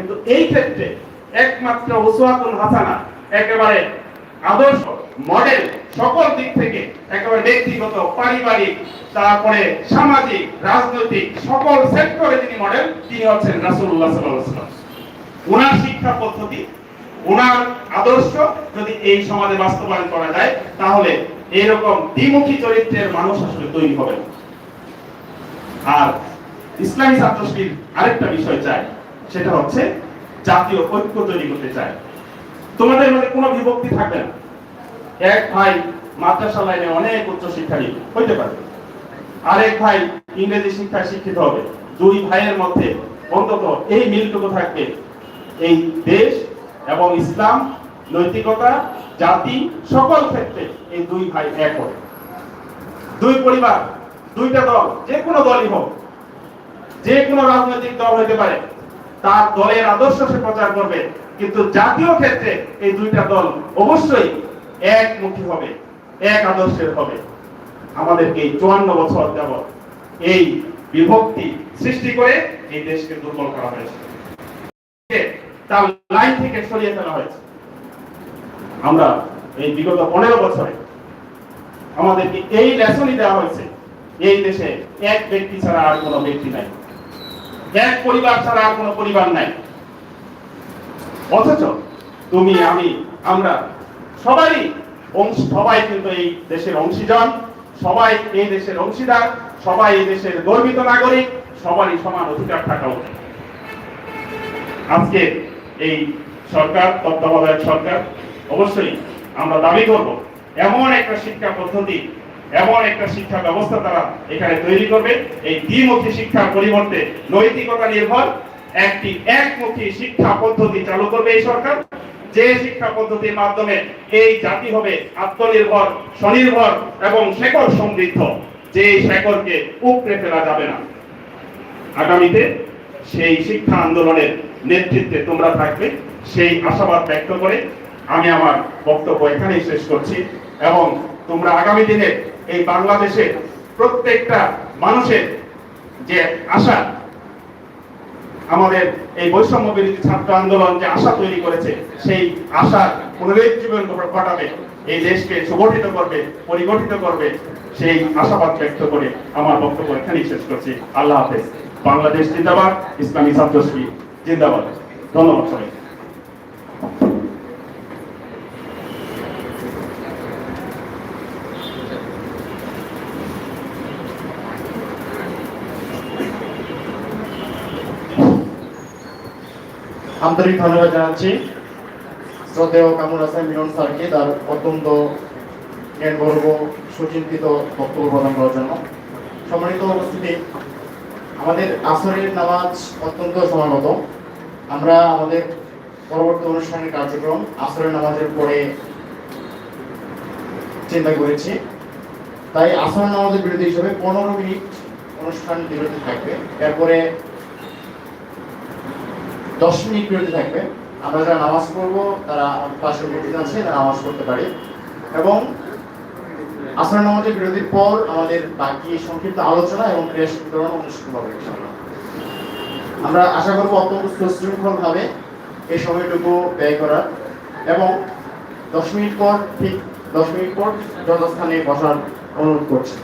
কিন্তু এই ক্ষেত্রে একমাত্র উসওয়াতুল হাসানা, একেবারে আদর্শ মডেল সকল দিক থেকে একেবারে ব্যক্তিগত, পারিবারিক, তারপরে সামাজিক, রাজনৈতিক, সকল সেক্টরে যিনি মডেল তিনি হচ্ছেন আলাইহি ওয়াসাল্লাম ওনার শিক্ষা পদ্ধতি ওনার আদর্শ যদি এই সমাজে বাস্তবায়ন করা যায়, তাহলে এরকম দ্বিমুখী চরিত্রের মানুষ আসলে তৈরি হবে। আর ইসলামী ছাত্রশিবির আরেকটা বিষয় চাই সেটা হচ্ছে জাতীয় ঐক্য তৈরি করতে চায়। তোমাদের মধ্যে কোনো বিভক্তি থাকবে না। এক ভাই মাদ্রাসা লাইনে অনেক উচ্চ শিক্ষারী হইতে পারে। আরেক ভাই ইংরেজি শিক্ষায় শিক্ষিত হবে। দুই ভাইয়ের মধ্যে অন্তত এই মিলটুকু থাকবে। এই দেশ এবং ইসলাম, নৈতিকতা, জাতি, সকল ক্ষেত্রে এই দুই ভাই এক হবে। দুই পরিবার, দুইটা দল, যে কোনো দলই হোক, যে কোনো রাজনৈতিক দল হইতে পারে। তার দলের আদর্শ সে প্রচার করবে। কিন্তু জাতীয় ক্ষেত্রে এই দুইটা দল অবশ্যই একমুখী হবে, এক আদর্শের হবে। আমাদেরকে এই চুয়ান্ন বছর যাবৎ এই বিভক্তি সৃষ্টি করে এই দেশকে দুর্বল করা হয়েছে। তার লাইন থেকে সরিয়ে ফেলা হয়েছে। আমরা এই বিগত পনেরো বছরে আমাদেরকে এই লেসনই দেওয়া হয়েছে, এই দেশে এক ব্যক্তি ছাড়া আর কোনো ব্যক্তি নাই। এক পরিবার ছাড়া আর কোনো পরিবার নাই। অথচ তুমি, আমি, আমরা সবাই অংশ, সবাই কিন্তু এই দেশের অংশীজন, সবাই এই দেশের অংশীদার, সবাই এই দেশের গর্বিত নাগরিক, সবারই সমান অধিকার থাকা উচিত। আজকে এই সরকার, তত্ত্বাবধায়ক সরকার, অবশ্যই আমরা দাবি করব, এমন একটা শিক্ষা পদ্ধতি এমন একটা শিক্ষা ব্যবস্থা তারা এখানে তৈরি করবে। এই দ্বিমুখী শিক্ষার পরিবর্তে নৈতিকতা নির্ভর। একটি একমুখী শিক্ষা পদ্ধতি চালু করবে এই সরকার। যে শিক্ষা পদ্ধতির মাধ্যমে এই জাতি হবে আত্মনির্ভর, স্বনির্ভর এবং শেকড় সমৃদ্ধ। যে শেকড়কে উপড়ে ফেলা যাবে না। আগামীতে সেই শিক্ষা আন্দোলনের নেতৃত্বে তোমরা থাকবে। সেই আশাবাদ ব্যক্ত করে আমি আমার বক্তব্য এখানেই শেষ করছি। এবং তোমরা আগামী দিনে এই বাংলাদেশে প্রত্যেকটা মানুষের যে আশা, আমাদের এই বৈষম্য বিরোধী ছাত্র আন্দোলন যে আশা তৈরি করেছে, সেই আশার পুনরুজ্জীবন ঘটাবে, এই দেশকে সুগঠিত করবে, পরিগঠিত করবে, সেই আশাবাদ ব্যক্ত করে আমার বক্তব্য এখানেই শেষ করছি। আল্লাহ হাফেজ। বাংলাদেশ জিন্দাবাদ, ইসলামী ছাত্রশ্রী জিন্দাবাদ। ধন্যবাদ সবাই আন্তরিক ধন্যবাদ জানাচ্ছি। শ্রদ্ধেয় কামরুল হাসান, মিলন স্যারকে, তার অত্যন্ত জ্ঞানগর্ব, সুচিন্তিত বক্তব্য প্রদান করার জন্য। সম্মানিত উপস্থিতি, আমাদের আসরের নামাজ অত্যন্ত সময়মত আমরা আমাদের পরবর্তী অনুষ্ঠানের কার্যক্রম আসরের নামাজের পরে চিন্তা করেছি। তাই আসরের নামাজের বিরতি হিসেবে পনেরো মিনিট অনুষ্ঠান বিরতি থাকবে। এরপরে দশ মিনিট বিরতি থাকবে। আমরা যারা নামাজ পড়ব, তারা পাশের মসজিদ আছে, তারা নামাজ পড়তে পারি। এবং আসর নামাজের বিরতির পর আমাদের বাকি সংক্ষিপ্ত আলোচনা এবং ক্রেশ বিতরণ অনুষ্ঠিত হবে আমরা আশা করব অত্যন্ত সুশৃঙ্খল ভাবে এই সময়টুকু ব্যয় করার। এবং দশ মিনিট পর, ঠিক দশ মিনিট পর যথাস্থানে বসার অনুরোধ করছি।